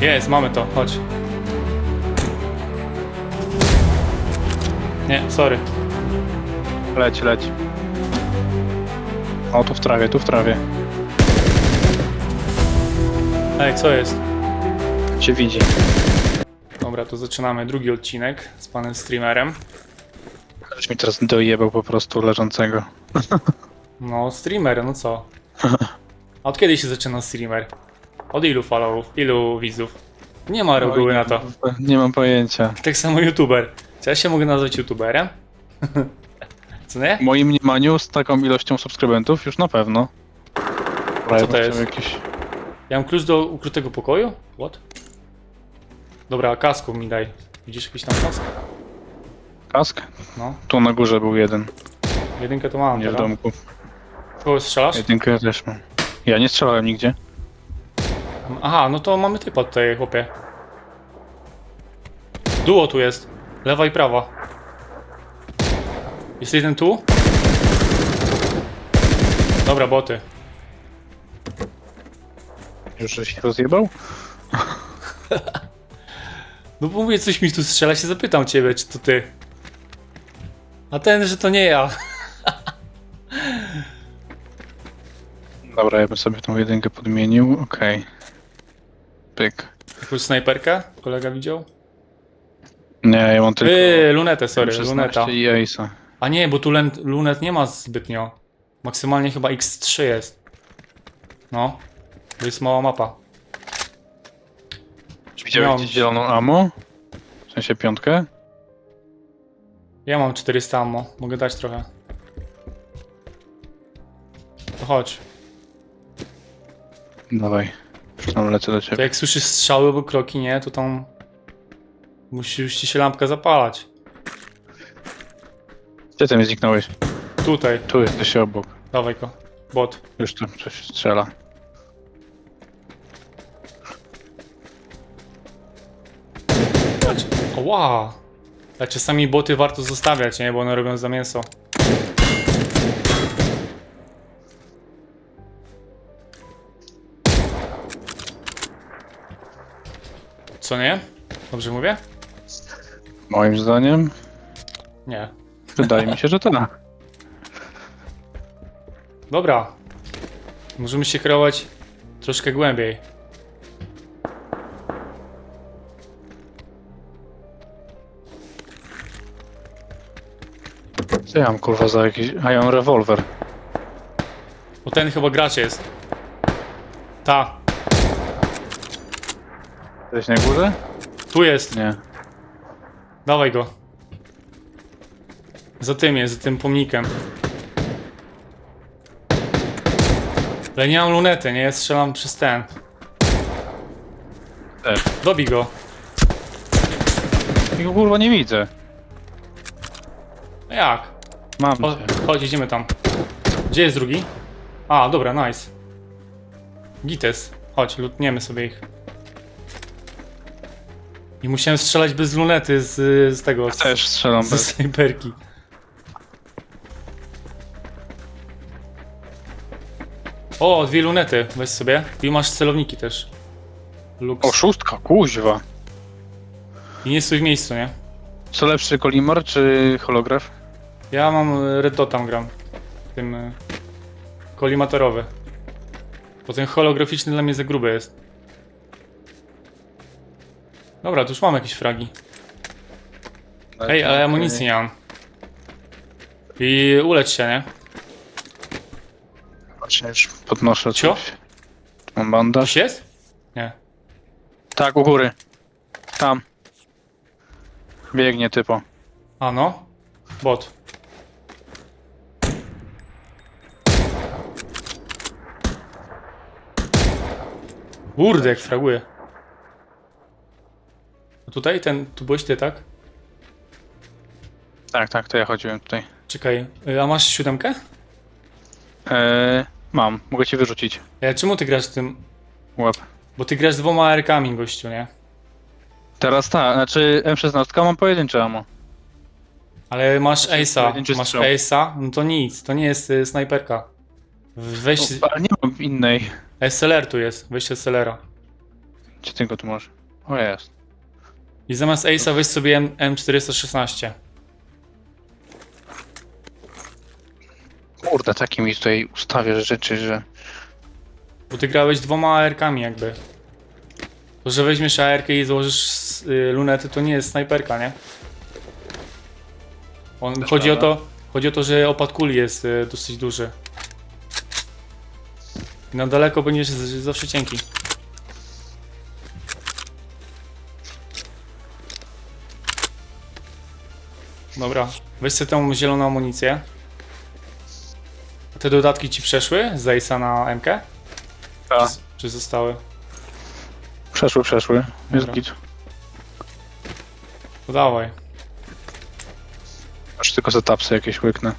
Jest, mamy to, chodź. Nie, sorry. Leć, leć. O, tu w trawie, tu w trawie. Ej, co jest? Cię widzi. Dobra, to zaczynamy drugi odcinek z panem streamerem. Ktoś mi teraz dojebał po prostu leżącego. No, streamer, no co? A od kiedy się zaczyna streamer? Od ilu followów? Ilu widzów? Nie ma reguły na to. Nie mam pojęcia. Tak samo youtuber. Czy ja się mogę nazwać youtuberem? Co nie? W moim mniemaniu z taką ilością subskrybentów już na pewno. Co ja to jest? Jakiś... Ja mam klucz do ukrytego pokoju? What? Dobra, kasku mi daj. Widzisz jakiś tam kask? Kask? No. Tu na górze był jeden, Jedynkę to mam, nie w dobra. domku. Kogo strzelasz? Jedynkę też mam. Ja nie strzelałem nigdzie. Aha, no to mamy typa tutaj, chłopie. Duo tu jest. Lewa i prawa. Jest jeden tu? Dobra, boty. Już że się rozjebał? No bo mówię, coś mi tu strzela, się zapytam ciebie, czy to ty. A ten, że to nie ja. Dobra, ja bym sobie tą jedynkę podmienił. Okej. Pyk. Jakąś snajperkę? Kolega widział? Nie, ja mam tylko Yy, lunetę, sorry, 16 luneta. i Ace'a. A nie, bo tu len- lunet nie ma zbytnio. Maksymalnie chyba X3 jest. No. To jest mała mapa. Widziałeś Miałem- gdzieś zieloną ammo? W sensie piątkę? Ja mam 400 ammo, mogę dać trochę. To chodź. Dawaj. Tam lecę do To ciebie. jak słyszysz strzały albo kroki, nie, to tam musi już ci się lampka zapalać. Gdzie ty mnie zniknąłeś? Tutaj, Tu jesteś obok. dawaj go. Bot. Już tu coś strzela. Chodź. O, wow. A czasami boty warto zostawiać, nie, bo one robią za mięso. Co nie? Dobrze mówię? Moim zdaniem Nie. wydaje mi się, że tak. Dobra. Możemy się kreować troszkę głębiej. Co ja mam kurwa za jakiś... A ja mam rewolwer. Bo ten chyba gracz jest. Ta. Jesteś na górze? Tu jest. Nie. Dawaj go. Za tym jest, za tym pomnikiem. Ale nie mam lunety, nie? Strzelam przez ten. Też. Dobij go. I go kurwa nie widzę. No jak? Mam O, cię. chodź, idziemy tam. Gdzie jest drugi? A, dobra, nice. Gites. Chodź, lutniemy sobie ich. I musiałem strzelać bez lunety z, z tego. Z, Też strzelam ze bez... snajperki. O, dwie lunety, weź sobie. I masz celowniki też. Lux. O, szóstka, kuźwa. I nie stój w miejscu, nie? Co lepszy, Kolimar czy holograf? Ja mam e, Red Dot tam gram. Tym e, kolimatorowy. Bo ten holograficzny dla mnie za gruby jest. Dobra, tu już mam jakieś fragi. Ej, ale amunicji nie mam. I ulecz się, nie? Właśnie już podnoszę Cio? coś. Mam bandaż. Coś jest? Nie. Tak, u góry. Tam. Biegnie typo. A no. Bot. Kurde, jak fraguje. A tutaj ten, tu byłeś ty, tak? Tak, tak, to ja chodziłem tutaj. Czekaj, y, a masz siódemkę? Eee, mam, mogę ci wyrzucić. Ja, czemu ty grasz tym? Łap. Bo ty grasz dwoma R-kami, gościu, nie? Teraz tak, znaczy M16 mam pojedyncze ammo. Ale masz Znaczy, Ace'a, pojedynczy masz strzał. Ace'a, no to nic, to nie jest y, snajperka. Weź, O, ale nie mam innej. SLR tu jest, weź SLR-a. Gdzie ty go tu masz? O jest. I zamiast Ace'a weź sobie M M416. Kurde, taki mi tutaj ustawia rzeczy, że... Bo ty grałeś dwoma AR-kami jakby. To, że weźmiesz AR i założysz y, lunety, to nie jest snajperka, nie? On, Też chodzi o to, chodzi o to, że opad kuli jest y, dosyć duży. I Na daleko będziesz z- zawsze cienki. Dobra, weź sobie tą zieloną amunicję. Te dodatki ci przeszły z Ace'a na MK? A, Czy, czy zostały? przeszły, przeszły. Jest Dobra. git. To dawaj. Aż tylko za tapsy jakieś łyknę.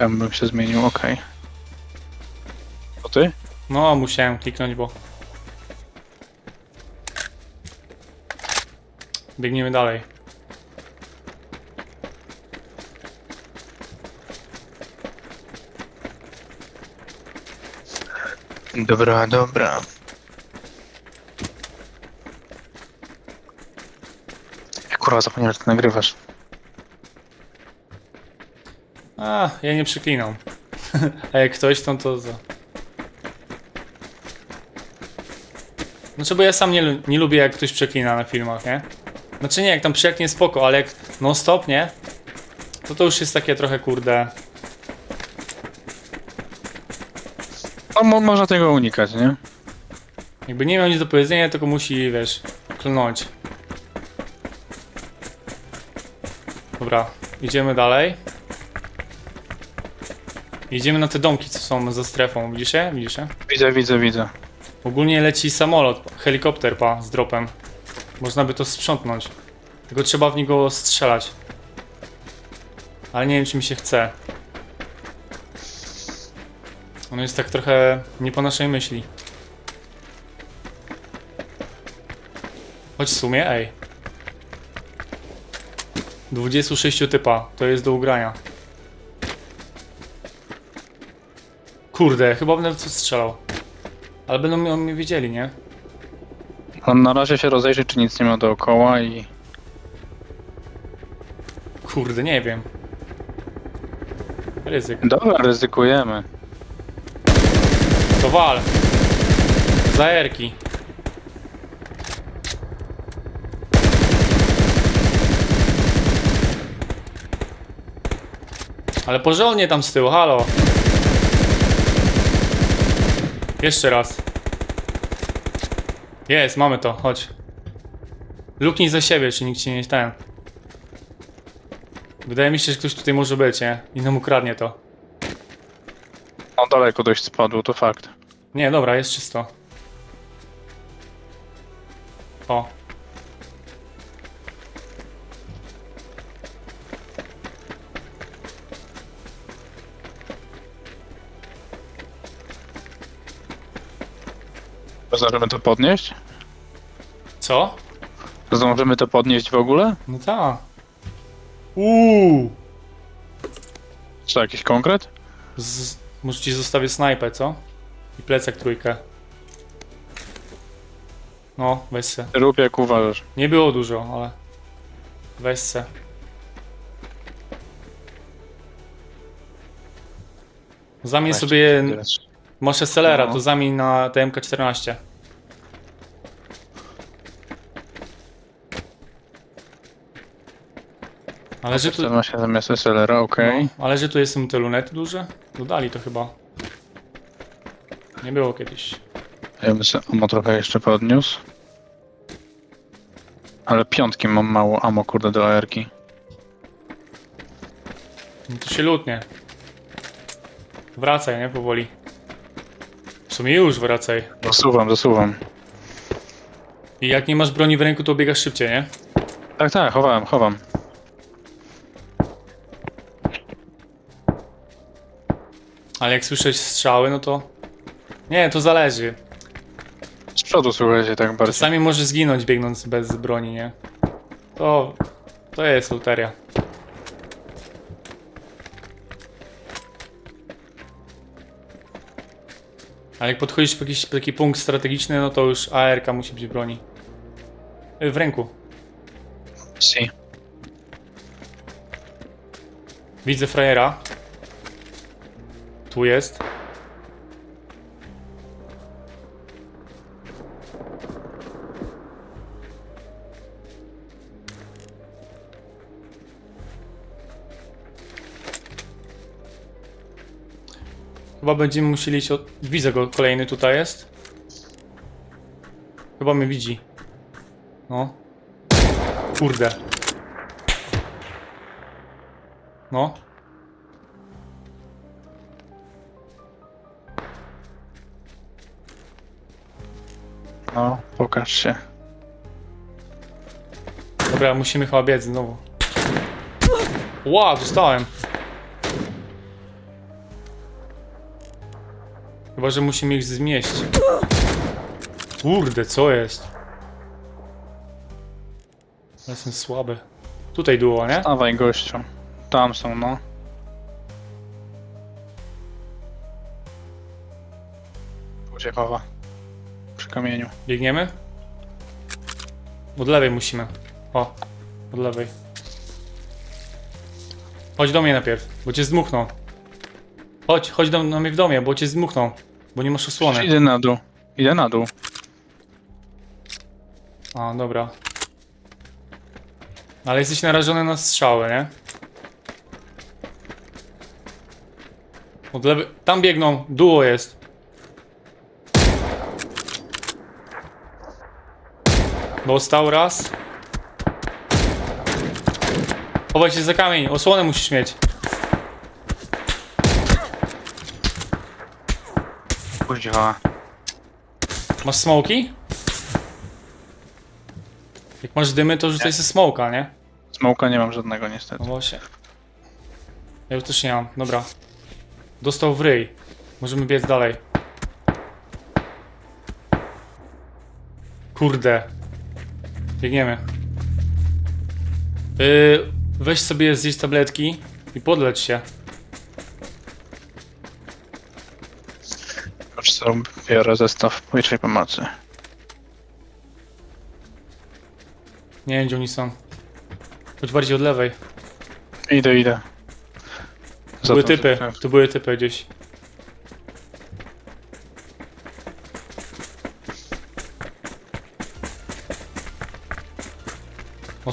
Ja bym się zmienił, okej. To ty? No, musiałem kliknąć, bo... Biegniemy dalej. Dobra, dobra. Kurwa zapomniałem, że ty nagrywasz. A, ja nie przeklinam. A jak ktoś, to to za... Znaczy, bo ja sam nie, lu- nie lubię, jak ktoś przeklina na filmach, nie? Znaczy nie, jak tam przeknie spoko, ale jak non stop, nie? To to już jest takie trochę, kurde... No, mo można tego unikać, nie? Jakby nie miał nic do powiedzenia, tylko musi, wiesz, klnąć. Dobra, idziemy dalej. Idziemy na te domki, co są za strefą. Widzisz je? Widzisz je? Widzę, widzę, widzę. Ogólnie leci samolot, helikopter pa, z dropem. Można by to sprzątnąć. Tylko trzeba w niego strzelać. Ale nie wiem, czy mi się chce. On jest tak trochę nie po naszej myśli. Chodź w sumie, ej. 26 typa, to jest do ugrania. Kurde, chyba będę w co strzelał. Ale będą mnie wiedzieli, nie? On na razie się rozejrzy, czy nic nie ma dookoła i... Kurde, nie wiem. Ryzyk. Dobra, ryzykujemy. To wal. Zajerki. Ale porządnie tam z tyłu, halo. Jeszcze raz. Jest, mamy to, chodź. Luknij za siebie, czy nikt ci nie ten. Wydaje mi się, że ktoś tutaj może być, nie? I nam ukradnie to. On daleko dość spadł, to fakt. Nie, dobra, jest czysto. O. Zdążymy to podnieść? Co? Zdążymy to podnieść w ogóle? No tak. Uuu. Czy to jakiś konkret? Z... Może ci zostawię snajpę, co? I plecak trójkę. No, weź se. Rób jak uważasz. Nie było dużo, ale... Weź se. Zamień sobie... Masz SLR-a, No. to zamień na TMK-14. Ale że tu... 14 zamiast SLR, okej. No, ale że tu są te lunety duże? Dodali to chyba. Nie było kiedyś. Ja bym sobie ammo trochę jeszcze podniósł. Ale piątki mam mało ammo, kurde, do AR-ki. No to się lutnie. Wracaj, nie? Powoli. W sumie już wracaj. Zasuwam, zasuwam. I jak nie masz broni w ręku, to biegasz szybciej, nie? Tak, tak, chowałem, chowam. Ale jak słyszeć strzały, no to... Nie, to zależy. Z przodu słuchajcie, tak bardziej. Czasami możesz zginąć biegnąc bez broni, nie? To... To jest loteria. Ale jak podchodzisz po jakiś taki punkt strategiczny, no to już ARK musi być w broni. Y, W ręku. Si. Widzę frajera. Tu jest. Chyba będziemy musieli iść od... Widzę go, kolejny tutaj jest. Chyba mnie widzi. No. Kurde. No. No, pokaż się. Dobra, musimy chyba biec znowu. Ła, dostałem. Chyba, że musimy ich zmieść. Kurde, co jest? Jestem słaby. Tutaj duo, nie? Dawaj gościu. Tam są, no. Tu się chowa. Kamieniu. Biegniemy? Od lewej musimy. O, od lewej. Chodź do mnie najpierw, bo cię zdmuchną. Chodź, chodź do mnie w domie, bo cię zdmuchną. Bo nie masz osłony. Idę na dół. Idę na dół. A, dobra. Ale jesteś narażony na strzały, nie? Od lewej... Tam biegną, duo jest. Dostał raz. Chowaj się za kamień, osłonę musisz mieć. Kuźwa. Masz smoki? Jak masz dymy, to rzucaj sobie smoka, nie? Smoka nie mam żadnego niestety. No właśnie. Ja już też nie mam, dobra. Dostał w ryj. Możemy biec dalej. Kurde. Biegniemy. Yy, weź sobie zjeść tabletki i podleć się. Już co biorę zestaw pierwszej pomocy. Nie wiem, gdzie oni są. Chodź bardziej od lewej. Idę, idę. Tu były tą typy, tu były typy gdzieś.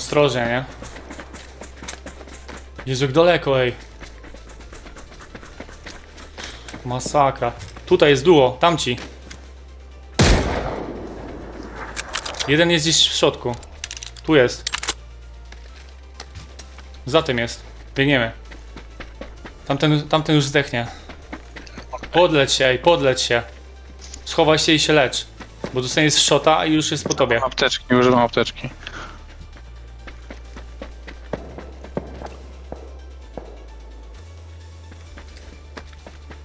Ostrożnie, nie? Jezu, jak daleko, ej. Masakra. Tutaj jest duo, tamci. Jeden jest gdzieś w środku. Tu jest. Za tym jest. Biegniemy. Tamten, tamten już zdechnie. Podleć się, ej, podleć się. Schowaj się i się lecz. Bo dostaniesz shota i już jest po tobie. Apteczki, używam apteczki.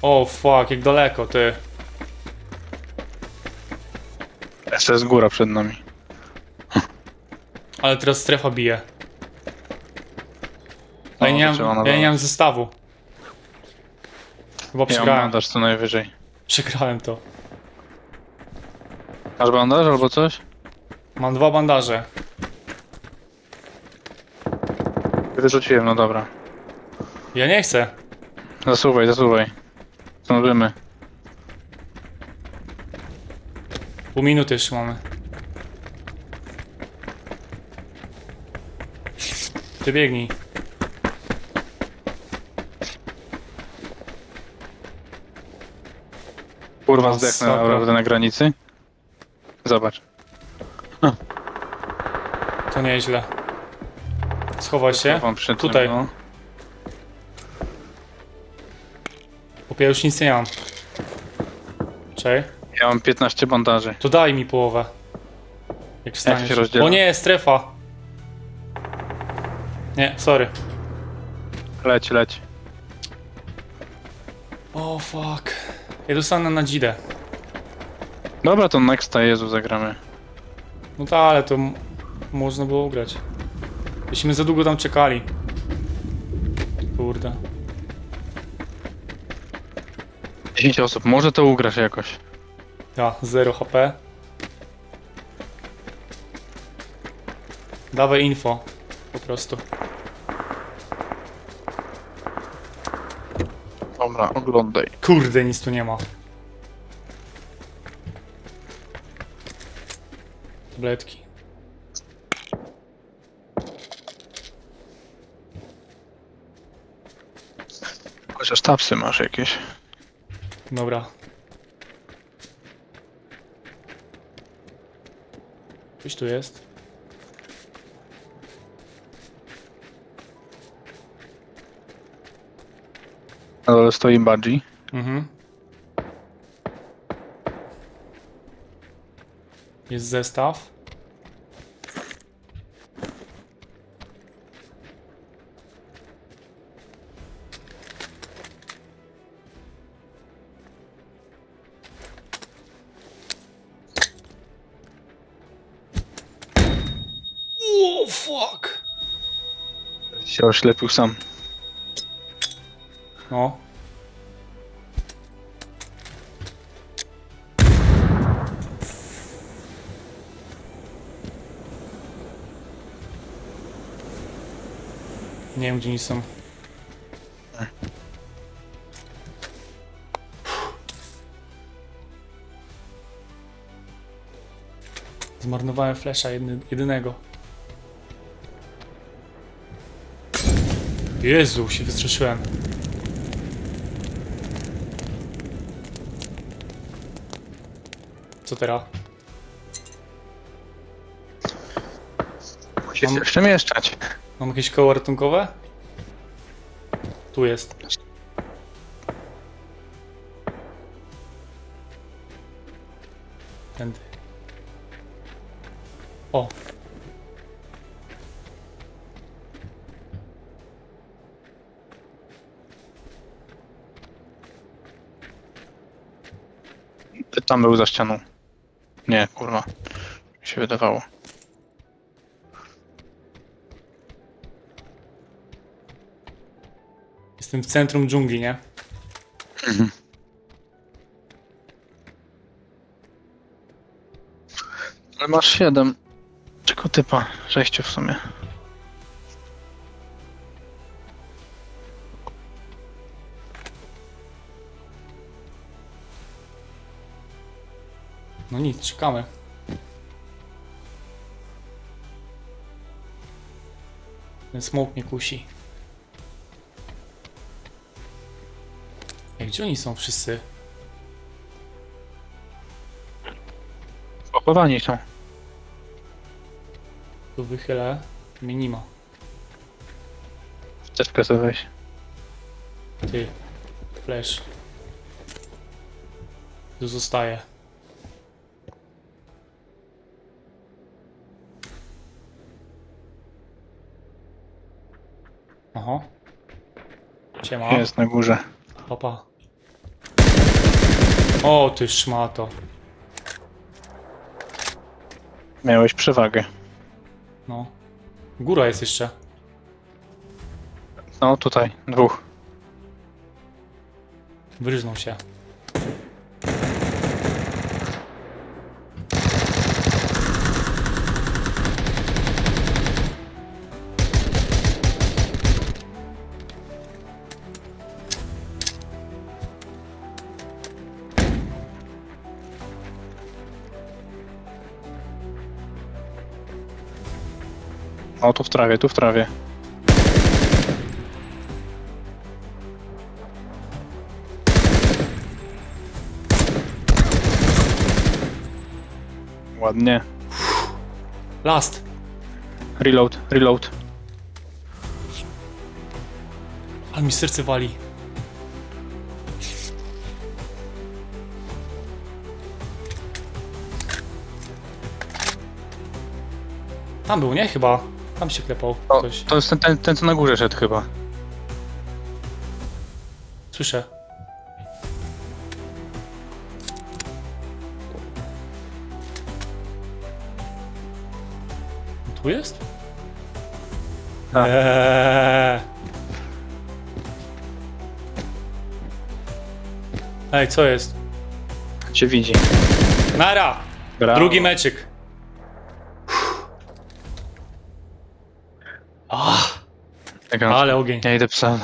O fuck, jak daleko, ty. Jeszcze jest góra przed nami. Ale teraz strefa bije. A ja nie trzeba mam, na ja nie mam zestawu. Chyba mam przegrałem. bandaż co najwyżej. Przegrałem to. Masz bandaż albo coś? Mam dwa bandaże. Wyrzuciłem, no dobra. Ja nie chcę. Zasuwaj, zasuwaj. Zdążymy. Pół minuty jeszcze mamy. Ty biegnij. Kurwa, Masakra. zdechnę naprawdę na granicy. Zobacz. To nieźle. Schowaj się. Chowam przy tym, Tutaj. No. Ja już nic nie mam. Czej. Ja mam 15 bandaży. To daj mi połowę. Jak wstaniesz. się rozdziela? O nie, strefa. Nie, sorry. Leć, leć. O fuck. Ja dostanę na dzidę. Dobra, to nexta Jezu zagramy. No tak, ale to m- można było ugrać. Byśmy za długo tam czekali. Kurde. 10 osób, może to ugrasz jakoś. Ja, 0 HP. Dawaj info. Po prostu. Dobra, oglądaj. Kurde, nic tu nie ma. Tabletki. Chociaż tapsy masz jakieś. Dobra. Coś tu jest. Na dole stoi Budgie. Mhm. Jest zestaw. Się oślepił sam. No. Nie wiem gdzie oni są. Zmarnowałem flesza jedny, jedynego. Jezu, się wystraszyłem. Co teraz? Musisz Mam- jeszcze mieszczać. Mam jakieś koło ratunkowe? Tu jest. Tędy. O. tam był za ścianą. Nie, kurwa. Mi się wydawało. Jestem w centrum dżungli, nie? Ale masz 7. Czego typa? 6 w sumie. No nic, czekamy. Ten smoke mnie kusi. Ej, gdzie oni są wszyscy? Pochowani są. Tu wychylę. Mnie nie ma. Wteczkę sobie weź. Ty. Flash. Tu zostaje. Aha. Siema. Jest na górze. Papa. O, ty szmato. Miałeś przewagę. No. Góra jest jeszcze. No tutaj, dwóch. Wyryżnął się. No tu w trawie, tu w trawie. Ładnie. Last. Reload, reload. Ale mi serce wali. Tam był, nie? Chyba. Tam się klepał O, ktoś. to jest ten, ten, ten co na górze szedł chyba. Słyszę. Tu jest? Tak. Eee. Ej, co jest? Cię widzi. Nara! Brawo. Drugi meczyk. Ah, Jak on- ale ogień. Ja idę psa.